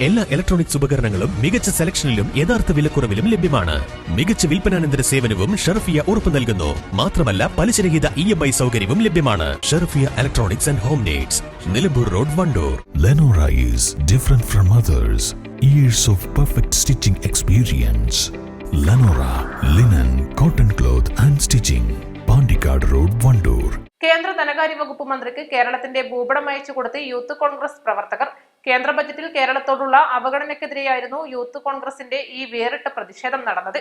എല്ലാ ഇലക്ട്രോണിക്സ് ഉപകരണങ്ങളും മികച്ച സെലക്ഷനിലും യഥാർത്ഥ വിലക്കുറവിലും ലഭ്യമാണ്. മികച്ച വിൽപ്പനാനന്തര സേവനവും ഷെർഫിയ ഉറപ്പു നൽകുന്നു. മാത്രമല്ല പലിശരഹിത ഇ എം ഐ സൗകര്യവും ലഭ്യമാണ്. Sherfiya electronics and home needs Nilambur road Wandoor. ലെനോറൈസ് different from others years Years of perfect stitching experience. Lenora linen, cotton cloth and stitching. Road Wandoor. കേന്ദ്ര ധനകാര്യ വകുപ്പ് മന്ത്രിക്ക് കേരളത്തിന്റെ ഭൂപടം അയച്ചു കൊടുത്ത് യൂത്ത് കോൺഗ്രസ് പ്രവർത്തകർ കേന്ദ്ര ബജറ്റിൽ കേരളത്തോടുള്ള അവഗണനയ്ക്കെതിരെയായിരുന്നു യൂത്ത് കോൺഗ്രസിന്റെ ഈ വേറിട്ട പ്രതിഷേധം നടന്നത്.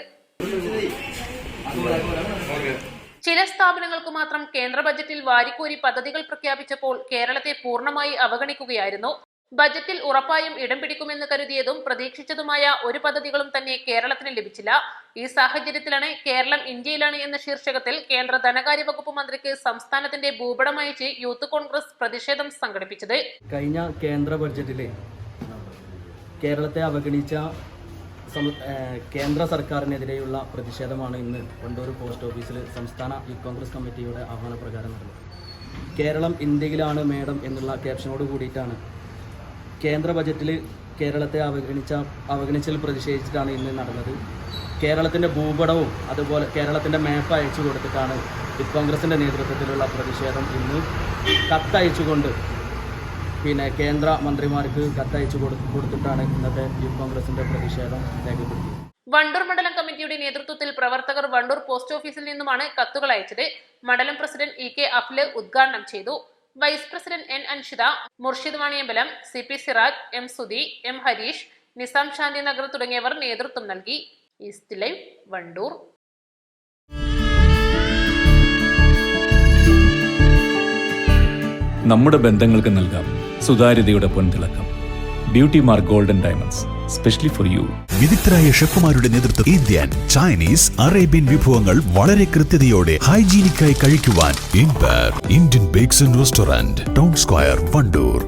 ചില സ്ഥാപനങ്ങൾക്ക് മാത്രം കേന്ദ്ര ബജറ്റിൽ വാരിക്കോരി പദ്ധതികൾ പ്രഖ്യാപിച്ചപ്പോൾ കേരളത്തെ പൂർണമായി അവഗണിക്കുകയായിരുന്നു. ബജറ്റിൽ ഉറപ്പായും ഇടം പിടിക്കുമെന്ന് കരുതിയതും പ്രതീക്ഷിച്ചതുമായ ഒരു പദ്ധതികളും തന്നെ കേരളത്തിന് ലഭിച്ചില്ല. ഈ സാഹചര്യത്തിലാണ് കേരളം ഇന്ത്യയിലാണ് എന്ന ശീർഷകത്തിൽ കേന്ദ്ര ധനകാര്യ വകുപ്പ് മന്ത്രിക്ക് സംസ്ഥാനത്തിന്റെ ഭൂപടം അയച്ച് യൂത്ത് കോൺഗ്രസ് പ്രതിഷേധം സംഘടിപ്പിച്ചത്. കഴിഞ്ഞ കേന്ദ്ര ബഡ്ജറ്റിലെ കേരളത്തെ അവഗണിച്ച കേന്ദ്ര സർക്കാരിനെതിരെയുള്ള പ്രതിഷേധമാണ് ഇന്ന് കൊണ്ടൂർ പോസ്റ്റ് ഓഫീസിൽ സംസ്ഥാന യൂത്ത് കോൺഗ്രസ് കമ്മിറ്റിയുടെ ആഹ്വാനപ്രകാരം നടന്നത്. കേരളം ഇന്ത്യയിലാണ് മേഡം എന്നുള്ള ക്യാപ്ഷനോട് കൂടിയിട്ടാണ് കേന്ദ്ര ബജറ്റിൽ കേരളത്തെ അവഗണിച്ച അവഗണിച്ചതിൽ പ്രതിഷേധിച്ചിട്ടാണ് ഇന്ന് നടന്നത്. കേരളത്തിന്റെ ഭൂപടവും അതുപോലെ കേരളത്തിന്റെ മാപ്പ് അയച്ചു കൊടുത്തിട്ടാണ് യൂത്ത് കോൺഗ്രസിന്റെ നേതൃത്വത്തിലുള്ള പ്രതിഷേധം ഇന്ന് കത്തയച്ചുകൊണ്ട് പിന്നെ കേന്ദ്ര മന്ത്രിമാർക്ക് കത്തയച്ചു കൊടു കൊടുത്തിട്ടാണ് ഇന്നത്തെ യൂത്ത് കോൺഗ്രസിന്റെ പ്രതിഷേധം രേഖപ്പെടുത്തിയത്. വണ്ടൂർ മണ്ഡലം കമ്മിറ്റിയുടെ നേതൃത്വത്തിൽ പ്രവർത്തകർ വണ്ടൂർ പോസ്റ്റ് ഓഫീസിൽ നിന്നുമാണ് കത്തുകൾ അയച്ചത്. മണ്ഡലം പ്രസിഡന്റ് ഇ കെ അഫ്ല് ഉദ്ഘാടനം ചെയ്തു. Vice president N Anshitha Murshid Maniyambalam C P Siraj M Sudhi M Harish Nizam Shanti Nagar തുടങ്ങിയവർ നേതൃത്വം നൽകി. East live Wandoor. നമ്മുടെ ബന്ധങ്ങൾക്ക് നൽകാം സുതാര്യതയുടെ പൊൻതിളക്കം. Beauty mark golden diamonds specially for you വിദഗ്ധരായ ഷെഫുമാരുടെ നേതൃത്വം ഇന്ത്യൻ ചൈനീസ് അറേബ്യൻ വിഭവങ്ങൾ വളരെ കൃത്യതയോടെ ഹൈജീനിക്കായി കഴിക്കുവാൻ Indian bakes and restaurant town square Wandoor.